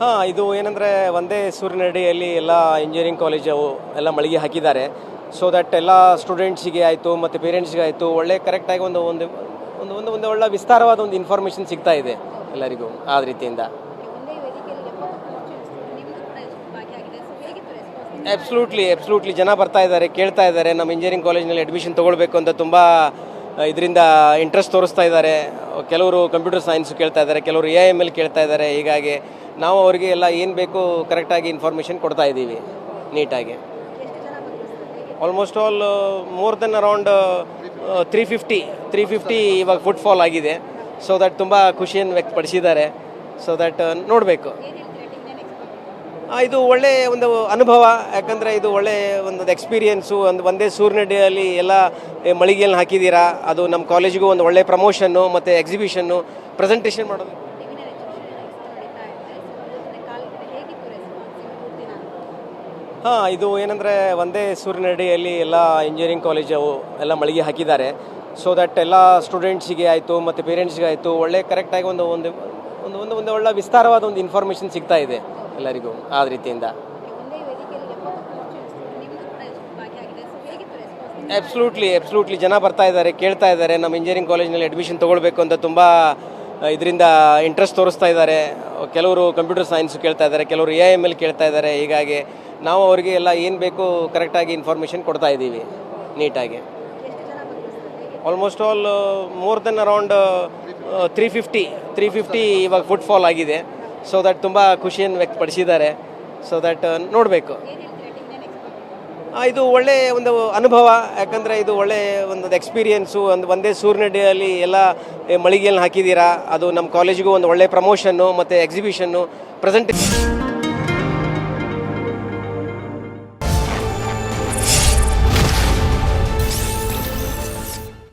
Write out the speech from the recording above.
ಹಾಂ, ಇದು ಏನಂದರೆ ಒಂದೇ ಸೂರ್ಯನಡಿಯಲ್ಲಿ ಎಲ್ಲ ಇಂಜಿನಿಯರಿಂಗ್ ಕಾಲೇಜು ಎಲ್ಲ ಮಳಿಗೆ ಹಾಕಿದ್ದಾರೆ. ಸೊ ದಟ್ ಎಲ್ಲ ಸ್ಟೂಡೆಂಟ್ಸಿಗೆ ಆಯಿತು ಮತ್ತು ಪೇರೆಂಟ್ಸ್ಗೆ ಆಯಿತು ಒಳ್ಳೆ ಕರೆಕ್ಟಾಗಿ ಒಂದು ಒಂದು ಒಂದು ಒಂದು ಒಂದು ಒಳ್ಳೆ ವಿಸ್ತಾರವಾದ ಒಂದು ಇನ್ಫಾರ್ಮೇಷನ್ ಸಿಗ್ತಾ ಇದೆ ಎಲ್ಲರಿಗೂ ಆ ರೀತಿಯಿಂದ. ಅಬ್ಸಲ್ಯೂಟ್ಲಿ ಅಬ್ಸಲ್ಯೂಟ್ಲಿ ಜನ ಬರ್ತಾ ಇದ್ದಾರೆ, ಕೇಳ್ತಾ ಇದ್ದಾರೆ, ನಮ್ಮ ಇಂಜಿನಿಯರಿಂಗ್ ಕಾಲೇಜ್ನಲ್ಲಿ ಅಡ್ಮಿಷನ್ ತೊಗೊಳ್ಬೇಕು ಅಂತ ತುಂಬ ಇದರಿಂದ ಇಂಟ್ರೆಸ್ಟ್ ತೋರಿಸ್ತಾ ಇದ್ದಾರೆ. ಕೆಲವರು ಕಂಪ್ಯೂಟರ್ ಸೈನ್ಸ್ ಕೇಳ್ತಾ ಇದ್ದಾರೆ, ಕೆಲವರು ಎ ಎಂ ಎಲ್ ಕೇಳ್ತಾ ಇದ್ದಾರೆ. ಹೀಗಾಗಿ ನಾವು ಅವರಿಗೆ ಎಲ್ಲ ಏನು ಬೇಕು ಕರೆಕ್ಟಾಗಿ ಇನ್ಫಾರ್ಮೇಷನ್ ಕೊಡ್ತಾ ಇದ್ದೀವಿ, ನೀಟಾಗಿ. Almost all more then around three fifty three fifty ಇವಾಗ ಫುಟ್ಫಾಲ್ ಆಗಿದೆ. ಸೊ ದಟ್ ತುಂಬ ಖುಷಿಯನ್ನು ವ್ಯಕ್ತಪಡಿಸಿದ್ದಾರೆ. ಸೊ ದಟ್ ನೋಡಬೇಕು ಏನು ಹೇಳ್ತೀರಾ ಟೀಮ್ನ ನೆಕ್ಸ್ಟ್ ಆ, ಇದು ಒಳ್ಳೆ ಒಂದು ಅನುಭವ, ಯಾಕಂದರೆ ಇದು ಒಳ್ಳೆ ಒಂದು ಎಕ್ಸ್ಪೀರಿಯೆನ್ಸು ಒಂದು ಒಂದೇ ಸೂರ್ಯನಡಿಯಲ್ಲಿ ಎಲ್ಲ ಮಳಿಗೆಯಲ್ಲಿ ಹಾಕಿದ್ದೀರಾ ಅದು ನಮ್ಮ ಕಾಲೇಜಿಗೂ ಒಂದು ಒಳ್ಳೆ ಪ್ರಮೋಷನ್ನು ಮತ್ತು ಎಕ್ಸಿಬಿಷನ್ನು ಪ್ರೆಸೆಂಟೇಷನ್ ಮಾಡೋದು. ಹಾಂ, ಇದು ಏನಂದರೆ ಒಂದೇ ಸೂರ್ಯನಡಿಯಲ್ಲಿ ಎಲ್ಲ ಇಂಜಿನಿಯರಿಂಗ್ ಕಾಲೇಜು ಎಲ್ಲ ಮಳಿಗೆ ಹಾಕಿದ್ದಾರೆ. ಸೊ ದಟ್ ಎಲ್ಲ ಸ್ಟೂಡೆಂಟ್ಸಿಗೆ ಆಯಿತು, ಮತ್ತು ಪೇರೆಂಟ್ಸ್ಗೆ ಆಯಿತು, ಒಳ್ಳೆ ಕರೆಕ್ಟಾಗಿ ಒಂದು ಒಂದು ಒಂದು ಒಂದು ಒಂದು ಒಳ್ಳೆ ವಿಸ್ತಾರವಾದ ಒಂದು ಇನ್ಫಾರ್ಮೇಷನ್ ಸಿಗ್ತಾ ಇದೆ ಎಲ್ಲರಿಗೂ ಆ ರೀತಿಯಿಂದ. ಎಬ್ಸ್ಲೂಟ್ಲಿ ಅಬ್ಸಲ್ಯೂಟ್ಲಿ ಜನ ಬರ್ತಾ ಇದ್ದಾರೆ ಕೇಳ್ತಾ ಇದ್ದಾರೆ. ನಮ್ಮ ಇಂಜಿನಿಯರಿಂಗ್ ಕಾಲೇಜ್ನಲ್ಲಿ ಅಡ್ಮಿಷನ್ ತೊಗೊಳ್ಬೇಕು ಅಂತ ತುಂಬ ಇದರಿಂದ ಇಂಟ್ರೆಸ್ಟ್ ತೋರಿಸ್ತಾ ಇದ್ದಾರೆ. ಕೆಲವರು ಕಂಪ್ಯೂಟರ್ ಸೈನ್ಸ್ ಕೇಳ್ತಾ ಇದ್ದಾರೆ ಕೆಲವರು ಎ ಎಂ ಎಲ್ ಕೇಳ್ತಾ ಇದ್ದಾರೆ. ಹೀಗಾಗಿ ನಾವು ಅವರಿಗೆ ಎಲ್ಲ ಏನು ಬೇಕು ಕರೆಕ್ಟಾಗಿ ಇನ್ಫಾರ್ಮೇಷನ್ ಕೊಡ್ತಾ ಇದ್ದೀವಿ ನೀಟಾಗಿ almost all more then around three fifty three fifty ಇವಾಗ ಫುಟ್ಫಾಲ್ ಆಗಿದೆ. ಸೊ ದಟ್ ತುಂಬ ಖುಷಿಯನ್ನು ವ್ಯಕ್ತಪಡಿಸಿದ್ದಾರೆ. ಸೊ ದಟ್ ನೋಡಬೇಕು. ಟೀಮ್ನ ನೆಕ್ಸ್ಟ್ ಇದು ಒಳ್ಳೆ ಒಂದು ಅನುಭವ. ಯಾಕಂದರೆ ಇದು ಒಳ್ಳೆ ಒಂದು ಎಕ್ಸ್ಪೀರಿಯೆನ್ಸು ಒಂದು ಒಂದೇ ಸೂರ್ಯನಡಿಯಲ್ಲಿ ಎಲ್ಲ ಮಳಿಗೆಯಲ್ಲಿ ಹಾಕಿದ್ದೀರಾ? ಅದು ನಮ್ಮ ಕಾಲೇಜಿಗೂ ಒಂದು ಒಳ್ಳೆ ಪ್ರಮೋಷನ್ನು ಮತ್ತು ಎಕ್ಸಿಬಿಷನ್ನು ಪ್ರೆಸೆಂಟೇಷನ್